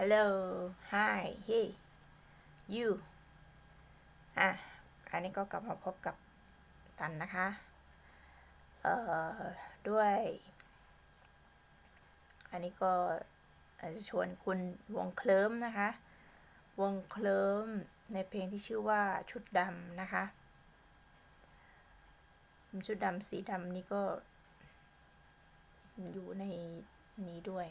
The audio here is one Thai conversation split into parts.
hello hi hey you อะ อันนี้ก็กลับมาพบกับตันนะคะ เอ่อ ด้วย อันนี้ก็จะชวนคุณวงเคลิ้มนะคะ วงเคลิ้มในเพลงที่ชื่อว่าชุดดำนะคะ ชุดดำสีดำนี่ก็อยู่ในนี้ด้วย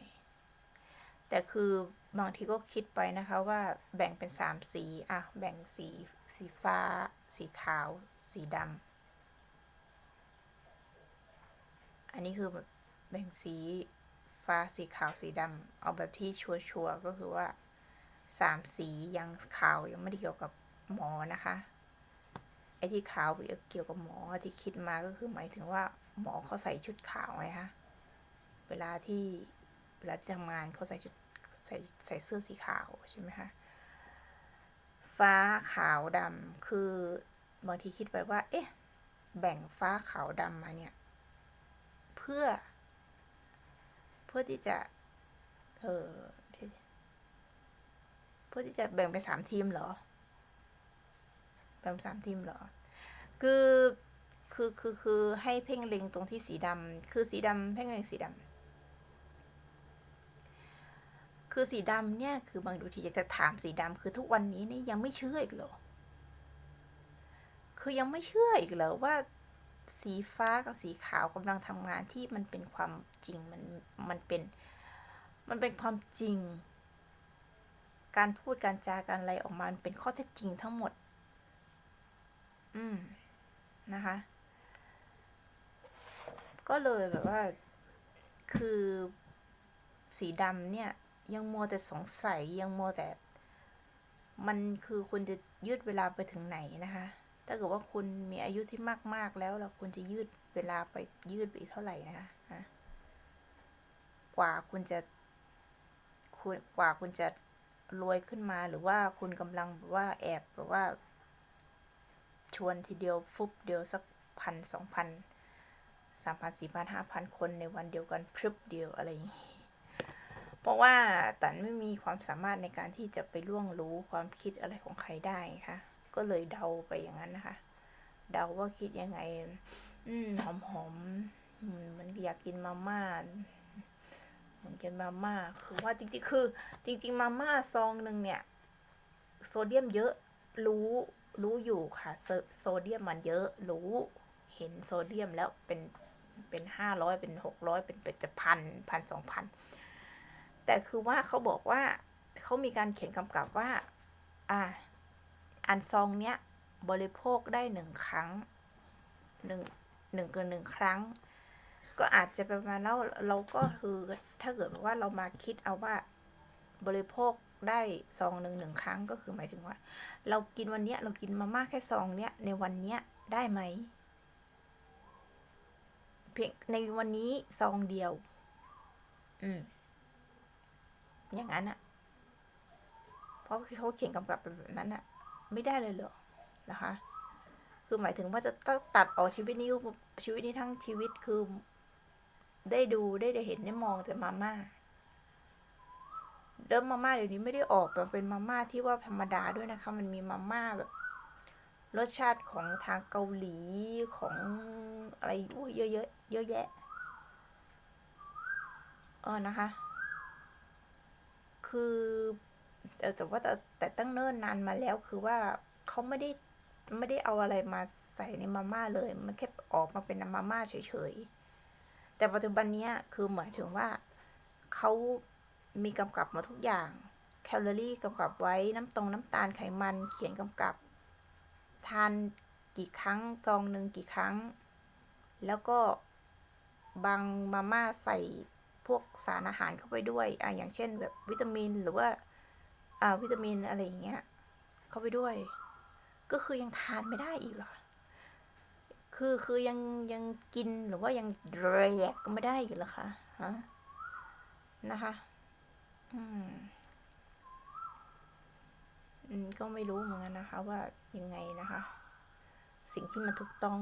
แต่คือบางทีก็คิดไปนะคะว่าแบ่งเป็นสามสีอะแบ่งสีสีฟ้า สีขาว สีดำอันนี้คือแบบแบ่งสีฟ้าสีขาวสีดำเอาแบบที่ชัวร์ๆก็คือว่าสามสียังขาวยังไม่ได้เกี่ยวกับหมอนะคะไอ้ที่ขาวเกี่ยวกับหมอที่คิดมาก็คือหมายถึงว่าหมอเขาใส่ชุดขาวไงคะเวลาที่เวลาที่ทำงานเขาใส่ชุด ใส่ใส่เสื้อสีขาวใช่ไหมคะฟ้าขาวดำคือบางทีคิดไปว่า เอ๊ะ แบ่งฟ้าขาวดำมาเนี่ย เพื่อ เพื่อที่จะ เออเพื่อที่จะแบ่งเป็นสามทีมเหรอ แบ่งสามทีมเหรอ คือคือคือคือให้เพ่งเล็งตรงที่สีดำคือสีดำเพ่งเล็งสีดำ คือสีดำเนี่ย คือบางดูทีอยากจะถามสีดำคือทุกวันนี้นี่ยังไม่เชื่ออีกเหรอ คือยังไม่เชื่ออีกเหรอว่าสีฟ้ากับสีขาวกำลังทำงานที่มันเป็นความจริงมันมันเป็น มันเป็นความจริง การพูดการจาการอะไรออกมาเป็นข้อเท็จจริงทั้งหมด อืมนะคะ ก็เลยแบบว่า คือสีดำเนี่ย ยังมัวแต่สงสัยยังมัวแต่ มันคือคุณจะยืดเวลาไปถึงไหนนะคะ ถ้าเกิดว่าคุณมีอายุที่มาก ๆ แล้วเราควรจะยืดเวลาไปยืดไปอีกเท่าไหร่นะคะกว่าคุณจะคุณกว่าคุณจะรวยขึ้นมาหรือว่าคุณกำลังแบบว่าแอบแบบว่า ชวนทีเดียวฟุบเดียวสักพันสองพันสามพันสี่พันห้าพันคนในวันเดียวกันพรึบเดียวอะไรอย่างนี้ เพราะว่าตันไม่มีความสามารถในการที่จะไปล่วงรู้ความคิดอะไรของใครได้ค่ะ ก็เลยเดาไปอย่างนั้นนะคะ เดาว่าคิดยังไง อืมหอมหอมมันอยากกินมาม่ามันกินมาม่าคือว่าจริงๆ คือ จริง ๆ มาม่าซองหนึ่งเนี่ย โซเดียมเยอะรู้รู้อยู่ค่ะโซเดียมมันเยอะรู้เห็นโซเดียมแล้วเป็นเป็นห้าร้อยเป็นหกร้อยเป็นเป็นจะพันพันสองพัน แต่คือว่าเขาบอกว่าเขามีการเขียนกำกับว่า อ่า อันซองเนี้ย บริโภคได้หนึ่งครั้งหนึ่งหนึ่งเกินหนึ่งครั้ง ก็อาจจะประมาณแล้วเราก็คือถ้าเกิดว่าเรามาคิดเอาว่าบริโภคได้ซองหนึ่งหนึ่งครั้งก็คือหมายถึงว่า เรากินวันเนี้ยเรากินมาม่าแค่ซองเนี้ยในวันเนี้ยได้ไหมเพียงในวันนี้ซองเดียว อืม อย่างนั้นอะเพราะเขาเขียนกำกับแบบนั้นอะไม่ได้เลยเหรอนะคะ คือหมายถึงว่าจะต้องตัดออกชีวิตนี้ชีวิตนี้ทั้งชีวิตคือ ได้ดูได้ได้เห็นได้มองแต่มาม่าเดิมมาม่าเดี๋ยวนี้ไม่ได้ออกแบบเป็นมาม่าที่ว่าธรรมดาด้วยนะคะ มันมีมาม่าแบบ รสชาติของทางเกาหลีของอะไรอุ้เยอะเยอะเยอะแยะเออนะคะ คือแต่แต่ว่าแต่แต่ตั้งเนิ่นนานมาแล้วคือว่าเขาไม่ได้ไม่ได้เอาอะไรมาใส่ในมาม่าเลย มันแค่ออกมาเป็นมาม่าเฉยๆ แต่ปัจจุบันนี้คือเหมายถึงว่าเขามีกำกับมาทุกอย่าง แคลอรี่กำกับไว้น้ำตรงน้ำตาลไขมันเขียนกำกับ ทานกี่ครั้งซองหนึ่งกี่ครั้ง แล้วก็บางมาม่าใส่ พวกสารอาหารเข้าไปด้วยอะอย่างเช่นแบบวิตามินหรือว่าอ่าวิตามินอะไรอย่างเงี้ยเข้าไปด้วย ก็คือยังทานไม่ได้อีกเหรอคือคือยังยังกินหรือว่ายังแรกก็ไม่ได้อีกเหรอคะฮะนะคะ อืมก็ไม่รู้เหมือนกันนะคะ ว่ายังไงนะคะ สิ่งที่มันถูกต้อง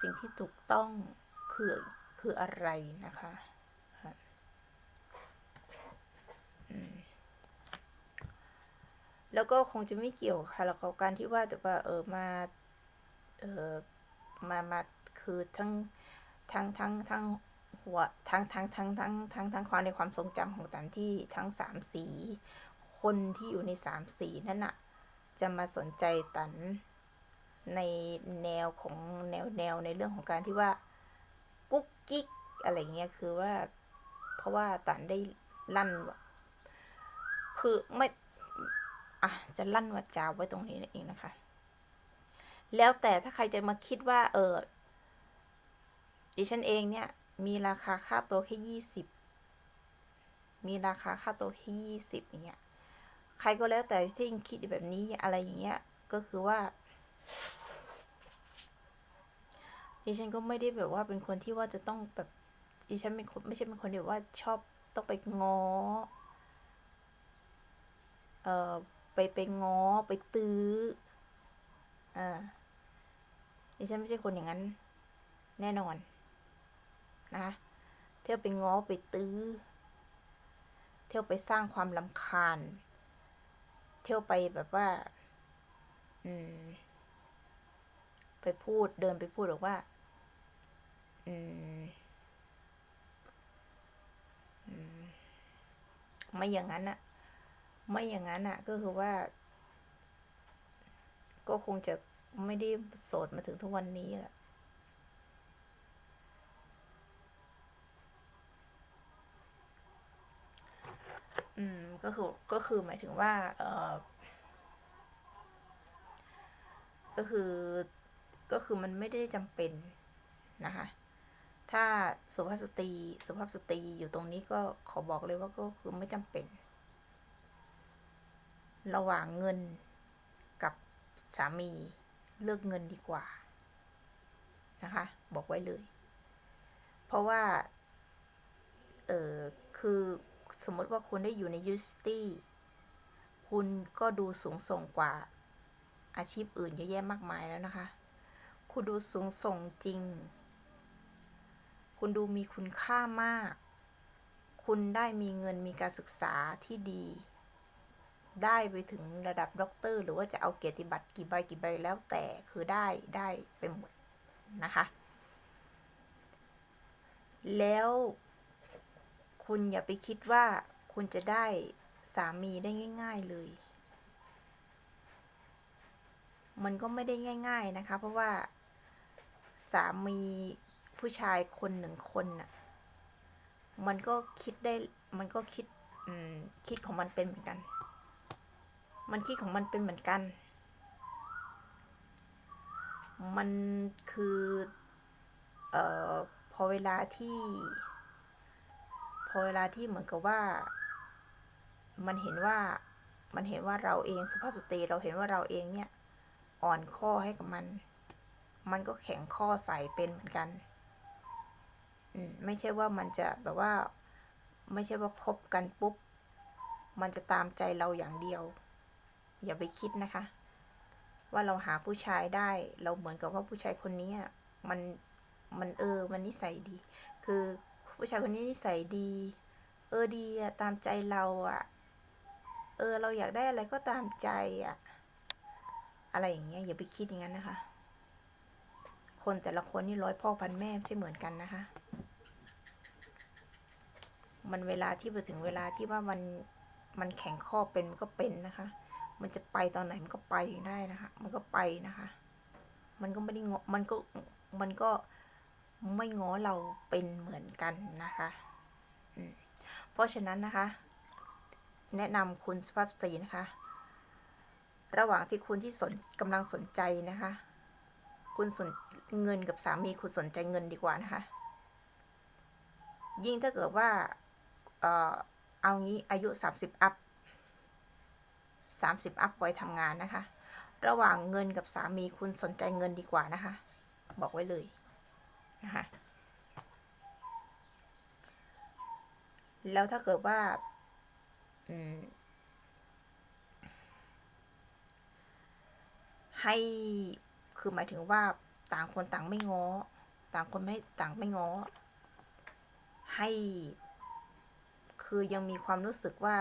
สิ่งที่ถูกต้องคือคืออะไรนะคะอืม แล้วก็คงจะไม่เกี่ยวค่ะแล้วกับการที่ว่าแต่ว่าเออมาเออมามาคือทั้งทั้งทั้งทั้งหัวทั้งทั้งทั้งทั้งทั้งทั้งความในความทรงจำของตันที่ทั้งสามสี คนที่อยู่ในสามสีนั่นน่ะ จะมาสนใจตันในแนวของแนวแนวในเรื่องของการที่ว่ากุ๊กกิ๊กอะไรเงี้ยคือว่า เพราะว่าตันได้ลั่นคือไม่ อะจะลั่นวาจาไว้ตรงนี้เองนะคะ แล้วแต่ถ้าใครจะมาคิดว่าเออดิฉันเองเนี่ย มีราคาค่าตัวแค่ยี่สิบมีราคาค่าตัวแค่ยี่สิบอย่างเงี้ยใครก็แล้วแต่ที่ยังคิดแบบนี้อะไรอย่างเงี้ยก็คือว่าดิฉันก็ไม่ได้แบบว่าเป็นคนที่ว่าจะต้องแบบดิฉันเป็นคนไม่ใช่เป็นคนที่ว่าชอบต้องไปง้อเอ่อ ไปไปง้อไปตื้ออ่าดิฉันไม่ใช่คนอย่างนั้น แน่นอน นะคะเที่ยวไปง้อไปตื้อ เที่ยวไปสร้างความลำคาญ เที่ยวไปแบบว่า อืม ไปพูดเดินไปพูดบอกว่า อืมอืมไม่อย่างนั้นอะ ไม่อย่างนั้นอะก็คือว่า ก็คงจะไม่ได้โสดมาถึงทุกวันนี้แหละอืมก็คือก็คือหมายถึงว่า เออก็คือก็คือมันไม่ได้จำเป็นนะคะ ถ้าสุภาพสตรีสุภาพสตรีอยู่ตรงนี้ก็ขอบอกเลยว่าก็คือไม่จำเป็น ระหว่างเงินกับสามีเลือกเงินดีกว่า นะคะ บอกไว้เลย เพราะว่า เออคือสมมติว่าคุณได้อยู่ในยูสตี้คุณก็ดูสูงส่งกว่าอาชีพอื่นเยอะแยะมากมายแล้วนะคะ คุณดูสูงส่งจริง คุณดูมีคุณค่ามาก คุณได้มีเงินมีการศึกษาที่ดี ได้ไปถึงระดับด็อกเตอร์หรือว่าจะเอาเกียรติบัตรกี่ใบกี่ใบแล้วแต่คือได้ได้ไปหมดนะคะ แล้วคุณอย่าไปคิดว่าคุณจะได้สามีได้ง่าย ๆเลย มันก็ไม่ได้ง่าย ๆนะคะ เพราะว่าสามีผู้ชายคนหนึ่งคนน่ะ มันก็คิดได้ มันก็คิด อืม คิดของมันเป็นเหมือนกัน มันคิดของมันเป็นเหมือนกัน มันคือเอ่อพอเวลาที่ พอเวลาที่เหมือนกับว่า มันเห็นว่ามันเห็นว่าเราเองสุภาพสตรีเราเห็นว่าเราเองเนี่ย อ่อนข้อให้กับมัน มันก็แข็งข้อใส่เป็นเหมือนกันอืมไม่ใช่ว่ามันจะแบบว่า ไม่ใช่ว่าคบกันปุ๊บ มันจะตามใจเราอย่างเดียว อย่าไปคิดนะคะ ว่าเราหาผู้ชายได้ เราเหมือนกับว่าผู้ชายคนนี้มันมันเออมันนิสัยดี คือผู้ชายคนนี้นิสัยดี เออดีอะตามใจเราอะเออ เราอยากได้อะไรก็ตามใจอะอะไรอย่างเงี้ยอย่าไปคิดอย่างนั้นนะคะ คนแต่ละคนนี่ร้อยพ่อพันแม่ไม่ใช่เหมือนกันนะคะ มันเวลาที่ไปถึงเวลาที่ว่ามันมันแข็งข้อเป็นก็เป็นนะคะ มันจะไปตอนไหนมันก็ไปได้นะคะ มันก็ไปนะคะ มันก็ไม่ได้งอมันก็มันก็ไม่ง้อเราเป็นเหมือนกันนะคะเพราะฉะนั้นนะคะ แนะนำคุณสุภาพสตรีนะคะ ระหว่างที่คุณที่สนกำลังสนใจนะคะ คุณสนเงินกับสามีคุณสนใจเงินดีกว่านะคะ ยิ่งถ้าเกิดว่า เออเอางี้อายุสามสิบอัพ สามสิบอัพไว้ทำงานนะคะ ระหว่างเงินกับสามีคุณสนใจเงินดีกว่านะคะ บอกไว้เลยนะคะแล้วถ้าเกิดว่าให้คือหมายถึงว่าต่างคนต่างไม่ง้อ ต่างคนไม่ต่างไม่ง้อ ให้ คือยังมีความรู้สึกว่า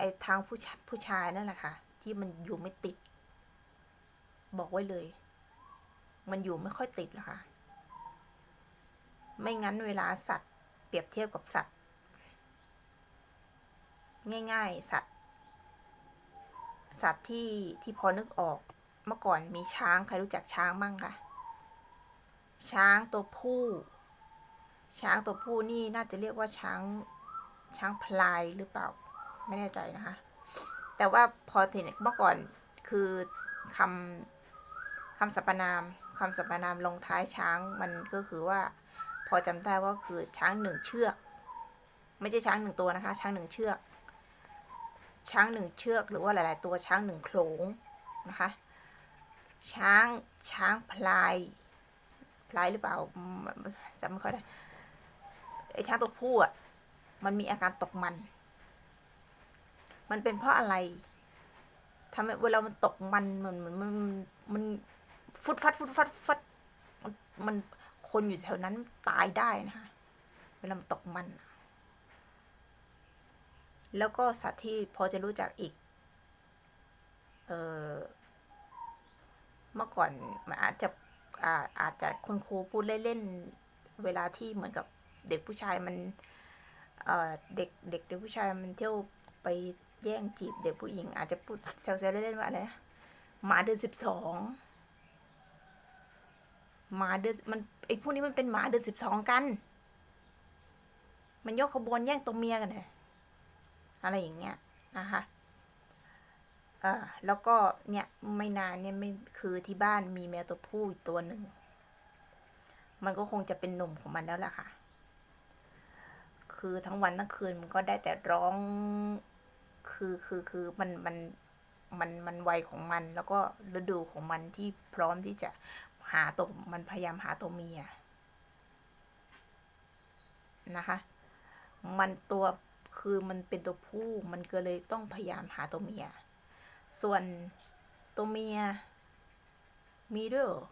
ไอ้ทางผู้ชาผู้ชายนั่นแหละค่ะ ที่มันอยู่ไม่ติด บอกไว้เลย มันอยู่ไม่ค่อยติดหรอกค่ะ ไม่งั้นเวลาสัตว์ เปรียบเทียบกับสัตว์ ง่าย ๆ สัตว์ สัตว์ที่ที่พอนึกออกเมื่อก่อนมีช้าง ใครรู้จักช้างมั่งคะช้างตัวผู้ ช้างตัวผู้นี่น่าจะเรียกว่าช้างช้างพลายหรือเปล่า ไม่แน่ใจนะคะ แต่ว่าพอเห็นเมื่อก่อนคือคำคำสรรพนามคำสรรพนามลงท้ายช้างมันก็คือว่า พอจำได้ว่าคือช้างหนึ่งเชือก ไม่ใช่ช้างหนึ่งตัวนะคะ ช้างหนึ่งเชือก ช้างหนึ่งเชือก หรือว่าหลาย ๆ ตัวช้างหนึ่งโขลงนะคะ ช้างช้างพลายพลายหรือเปล่าจำไม่ค่อยได้ไอช้างตัวผู้อะมันมีอาการตกมัน มันเป็นเพราะอะไรทำให้เวลามันตกมันมันมันมันมันฟุดฟัดฟุดฟัดฟัดมันคนอยู่แถวนั้นตายได้นะคะเวลามันตกมัน แล้วก็สัตว์ที่พอจะรู้จักอีก เออเมื่อก่อนมันอาจจะอาอาจจะคุณครูพูดเล่นๆเวลาที่เหมือนกับเด็กผู้ชายมัน เออเด็กเด็กเด็กผู้ชายมันเที่ยวไป แย่งจีบเด็กผู้หญิง อาจจะพูดแซวๆเล่นๆว่าอะไรนะหมาเดือนสิบสองหมาเดือนมันไอ้พวกนี้มันเป็นหมาเดือนสิบสองกัน มันยกขบวนแย่งตัวเมียกันเลยอะไรอย่างเงี้ยนะคะเออแล้วก็เนี่ยไม่นานเนี่ยไม่คือที่บ้านมีแมวตัวผู้อีกตัวหนึ่ง มันก็คงจะเป็นหนุ่มของมันแล้วล่ะค่ะ คือทั้งวันทั้งคืนมันก็ได้แต่ร้อง คือคือคือมันมันมันมันวัยของมันแล้วก็ฤดูของมันที่พร้อมที่จะหาตัวมันพยายามหาตัวเมียนะคะ มันตัวคือมันเป็นตัวผู้มันก็เลยต้องพยายามหาตัวเมีย ส่วนตัวเมียมีด้วยเหรอ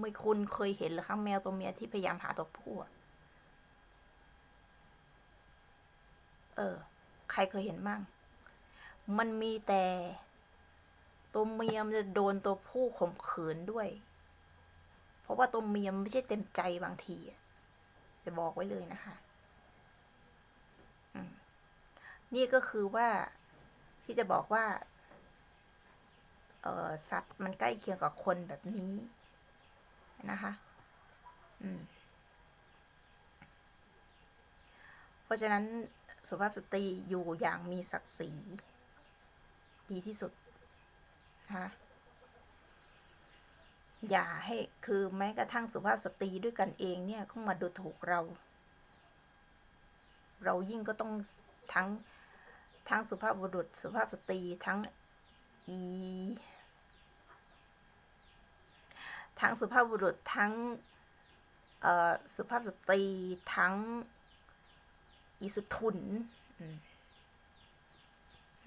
ไม่คุณเคยเห็นเหรือคะแมวตัวเมียที่พยายามหาตัวผู้เออ ใครเคยเห็นมั่งมันมีแต่ ตัวเมียมันจะโดนตัวผู้ข่มขืนด้วย เพราะว่าตัวเมียมันไม่ใช่เต็มใจบางทีจะบอกไว้เลยนะคะนี่ก็คือว่าที่จะบอกว่าเออสัตว์มันใกล้เคียงกับคนแบบนี้นะคะ อืม เพราะฉะนั้น สุภาพสตรีอยู่อย่างมีศักดิ์ศรีดีที่สุดนะคะอย่าให้คือแม้กระทั่งสุภาพสตรีด้วยกันเองเนี่ยเข้ามาดูถูกเรา เรายิ่งก็ต้องทั้งทั้งสุภาพบุรุษ สุภาพสตรีทั้งอีทั้งสุภาพบุรุษทั้งสุภาพสตรีทั้ง อีสทุน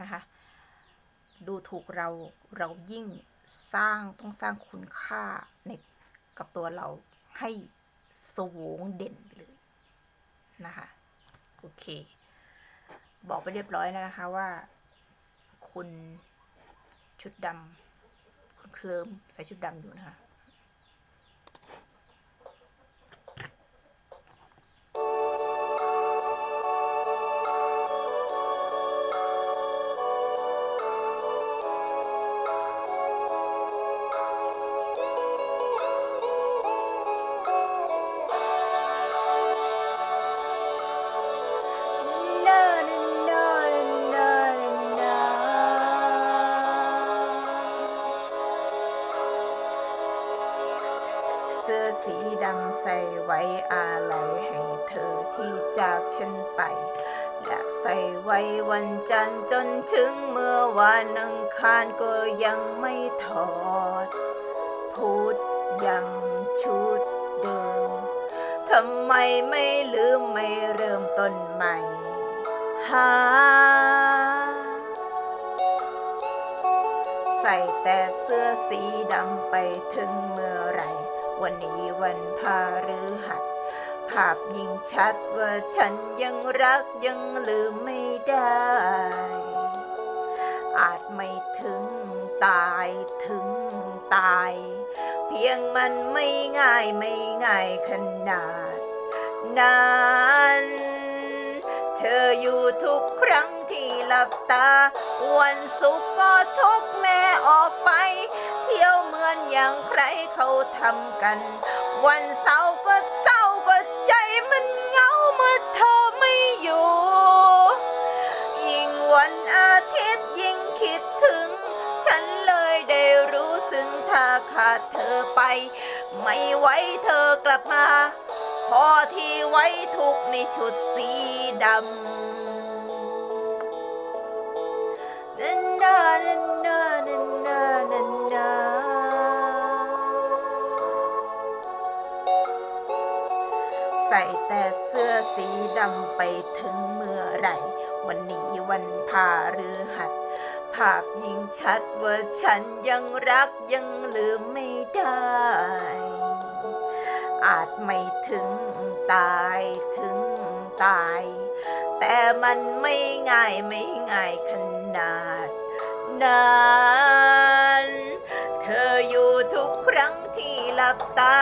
นะคะ ดูถูกเราเรายิ่งสร้างต้องสร้างคุณค่าในกับตัวเราให้สวงเด่นเลยนะคะ โอเค บอกไปเรียบร้อยแล้วนะคะว่า คุณชุดดำคุณเคลิมใส่ชุดดำอยู่นะคะ ไมไม่ลืมไม่เริ่มต้นใหม่หาใส่แต่เสื้อสีดำไปถึงเมื่อไร วันนี้วันพาฤหัสพาพยิ่งชัดว่าฉันยังรักยังลืมไม่ได้ อาจไม่ถึงตายถึงตาย เพียงมันไม่ง่ายไม่ง่ายขนาด นั้น เธออยู่ทุกครั้งที่หลับตา วันศุกร์ก็ทุกแม่ออกไป เที่ยวเหมือนอย่างใครเขาทำกัน วันเสาร์ก็เศร้าก็ใจมันเหงาเมื่อเธอไม่อยู่ ยิ่งวันอาทิตย์ยิ่งคิดถึง ฉันเลยได้รู้สึงถ้าขาดเธอไป ไม่ไหวเธอกลับมา พอที่ไว้ทุกในชุดสีดำนันนานันนานันนานันนาใส่แต่เสื้อสีดำไปถึงเมื่อไหรวันนี้วันพาหรือหัด ภาพยิ่งชัดว่าฉันยังรักยังลืมไม่ได้ อาจไม่ ถึงตายถึงตาย แต่มันไม่ง่ายไม่ง่ายขนาดนั้นเธออยู่ทุกครั้งที่หลับตา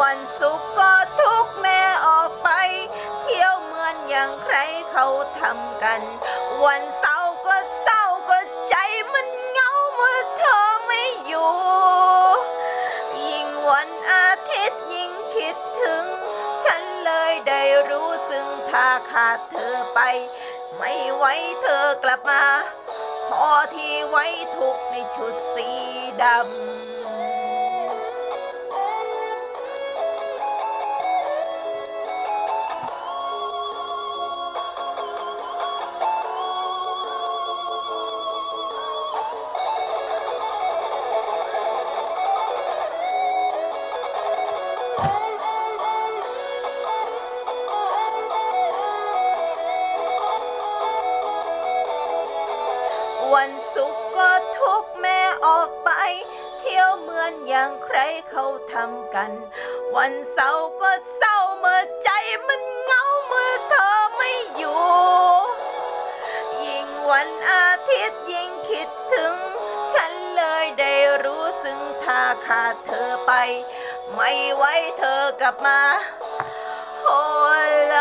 วันศุกร์ก็ทุกแม่ออกไป เที่ยวเหมือนอย่างใครเขาทำกัน วันเส ไป ไม่ไว้เธอกลับมา พอที่ไว้ทุกในชุดสีดำ มาโอ้ล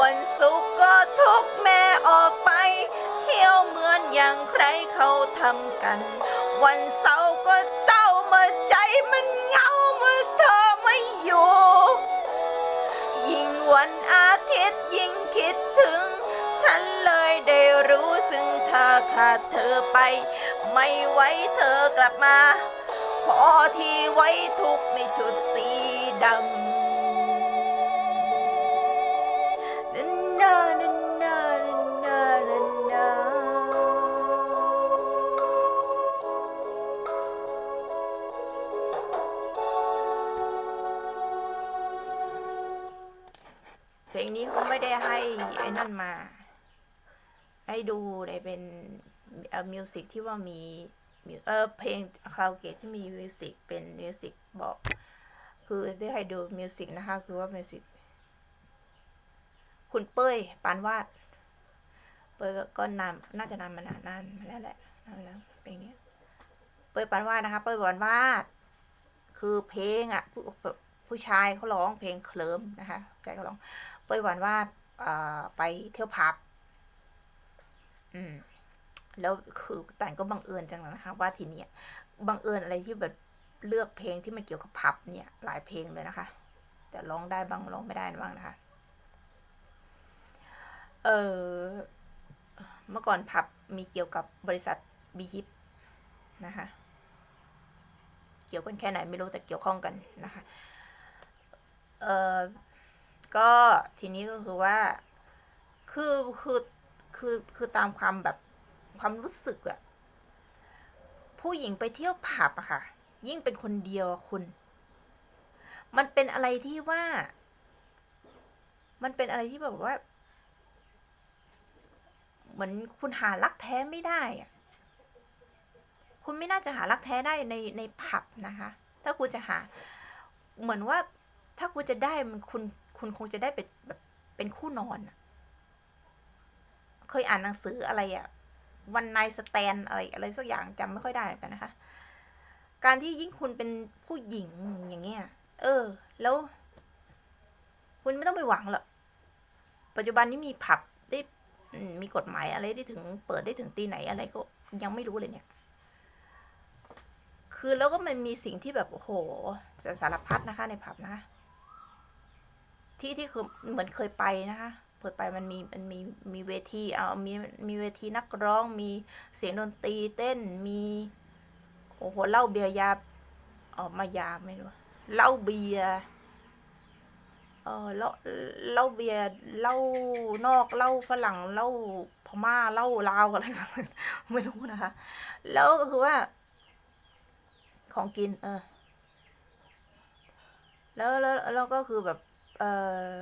วันศุกก็ทุกแม่ออกไป เที่ยวเหมือนอย่างใครเขาทำกัน วันเสาร์ก็เศร้าเมื่อใจมันเหงาเมื่อเธอไม่อยู่ ยิ่งวันอาทิตย์ยิ่งคิดถึง ฉันเลยได้รู้สึงถ้าขาดเธอไป ไม่ไหวเธอกลับมา พอที่ไว้ทุกข์ในชุดสีดำนันนานันนานันนานันนาเพลงนี้เขาไม่ได้ให้ไอ้นั่นมา ให้ดูในเป็นเอ่อมิวสิกที่ว่ามี เออเพลงคาราโอเกะที่มีมิวสิกเป็นมิวสิกบอก คือได้ให้ดูมิวสิกนะคะ คือว่ามิวสิกคุณเป้ยปานวาด เป้ยก็ก็นำน่าจะนำมานานนานมาแล้วแหละนานแล้วเพลงนี้เป้ยปานวาดนะคะ เป้ยปานวาด คือเพลงอะ ผู้ผู้ชายเขาร้องเพลงเคลิ้มนะคะผู้ชายเขาร้อง เป้ยปานวาดไปเที่ยวผับ อืม แล้วคือแต่ก็บังเอิญจังเลยนะคะ ว่าทีเนี้ยบังเอิญอะไรที่แบบเลือกเพลงที่มันเกี่ยวกับผับเนี่ย หลายเพลงเลยนะคะ แต่ร้องได้บ้างร้องไม่ได้บ้างนะคะ เออเมื่อก่อนผับมีเกี่ยวกับบริษัทบีฮิปนะคะ เกี่ยวกันแค่ไหนไม่รู้แต่เกี่ยวข้องกันนะคะ เออก็ทีนี้ก็คือว่า คือคือคือคือตามความแบบ ความรู้สึกอะผู้หญิงไปเที่ยวผับอะค่ะ ยิ่งเป็นคนเดียวคุณ มันเป็นอะไรที่ว่า มันเป็นอะไรที่แบบว่า เหมือนคุณหารักแท้ไม่ได้อะคุณไม่น่าจะหารักแท้ได้ในในผับนะคะ ถ้าคุณจะหา เหมือนว่าถ้าคุณจะได้มันคุณคุณคงจะได้เป็นแบบเป็นคู่นอนอะเคยอ่านหนังสืออะไรอะ วันไนสแตนอะไรอะไรสักอย่างจำไม่ค่อยได้เหมือนกันนะคะ การที่ยิ่งคุณเป็นผู้หญิงอย่างเงี้ย เออ แล้ว คุณไม่ต้องไปหวังหรอกปัจจุบันนี้มีผับได้มีกฎหมายอะไรได้ถึง เปิดได้ถึงตีไหนอะไรก็ยังไม่รู้เลยเนี่ย คือแล้วก็มันมีสิ่งที่แบบโอ้โหสารพัดนะคะในผับนะคะที่ที่คือเหมือนเคยไปนะคะ เปิดไปมันมีมันมีมีเวทีเอามีมีเวทีนักร้องมีเสียงดนตรีเต้นมีโอ้โหเหล้าเบียร์ยาออกมายาไม่รู้เหล้าเบียร์เออเหล้าเหล้าเบียร์เหล้านอกเหล้าฝรั่งเหล้าพม่าเหล้าลาวอะไรกันไม่รู้นะคะ แล้วก็คือว่า ของกิน เออ แล้วแล้วแล้วก็คือแบบ เอ่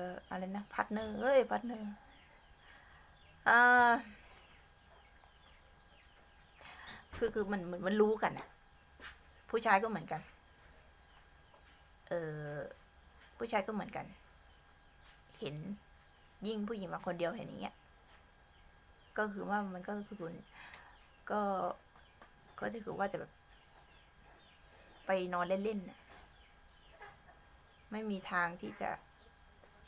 ออะไรนะพัดเนอร์เอ้ยพัดเนอร์อ่าคือคือมันมันมันรู้กันอะผู้ชายก็เหมือนกัน เออผู้ชายก็เหมือนกัน เห็นยิ่งผู้หญิงมาคนเดียวเห็นอย่างเงี้ย ก็คือว่ามันก็คือคุณก็ก็จะคือว่าจะแบบ ไปนอนเล่นๆไม่มีทางที่จะ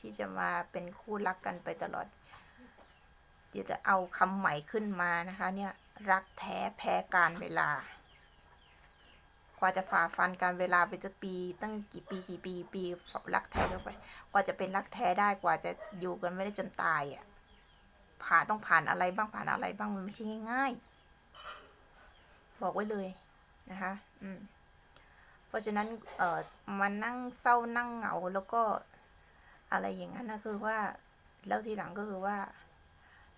ที่จะมาเป็นคู่รักกันไปตลอด เดี๋ยวจะเอาคำใหม่ขึ้นมานะคะ เนี่ย รักแท้แพ้การเวลากว่าจะฝ่าฟันการเวลาไปจะปี ตั้งกี่ปีกี่ปีปีรักแท้กันไป กว่าจะเป็นรักแท้ได้กว่าจะอยู่กันไม่ได้จนตายอะผ่านต้องผ่านอะไรบ้างผ่านอะไรบ้างมันไม่ใช่ง่ายๆบอกไว้เลยนะคะ อืม เพราะฉะนั้น เอ่อมานั่งเศร้านั่งเหงาแล้วก็ อะไรอย่างนั้นนะคือว่าแล้วทีหลังก็คือว่า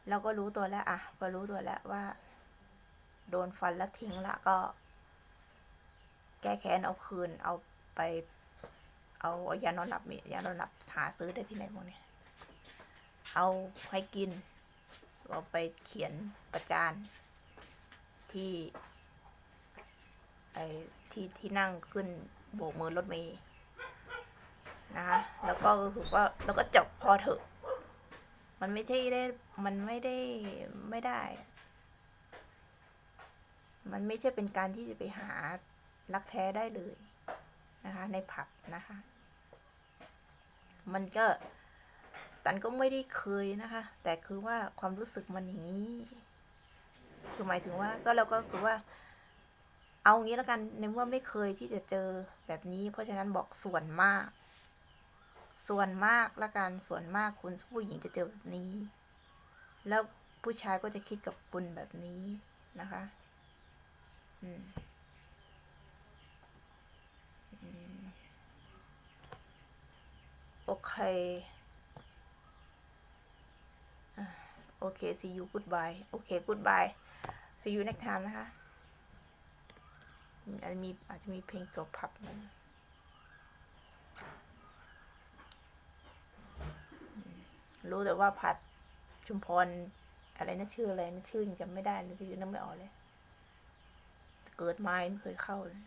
เราก็รู้ตัวแล้ว อะก็รู้ตัวแล้วว่า โดนฟันแล้วทิ้งละก็ แก้แค้นเอาคืน เอาไป เอายานอนหลับมียานอนหลับหาซื้อได้ที่ไหนพวกนี้เอาให้กินเอาไปเขียนประจานที่ไอ้ที่ที่นั่งขึ้นโบกมือรถเมย์ นะคะแล้วก็คือว่าแล้วก็จบพอเถอะ มันไม่ใช่ได้มันไม่ได้ไม่ได้ มันไม่ใช่เป็นการที่จะไปหารักแท้ได้เลยนะคะ ในผับนะคะ มันก็ตันก็ไม่ได้เคยนะคะ แต่คือว่าความรู้สึกมันอย่างนี้ คือหมายถึงว่าก็เราก็คือว่า เอางี้แล้วกันในเมื่อไม่เคยที่จะเจอแบบนี้ เพราะฉะนั้นบอกส่วนมาก ส่วนมากละกันส่วนมากคุณผู้หญิงจะเจอแบบนี้ แล้วผู้ชายก็จะคิดกับคุณแบบนี้นะคะ อืมโอเค โอเค see you goodbye โอเค goodbye see you next time นะคะอาจจะมีอาจจะมีเพลงเกี่ยวกับผับมัน รู้แต่ว่าผัดชุมพรอะไรนะชื่ออะไรนะชื่อยังจำไม่ได้เลยคือนึกไม่ออกเลย เกิดมาไม่เคยเข้าเลย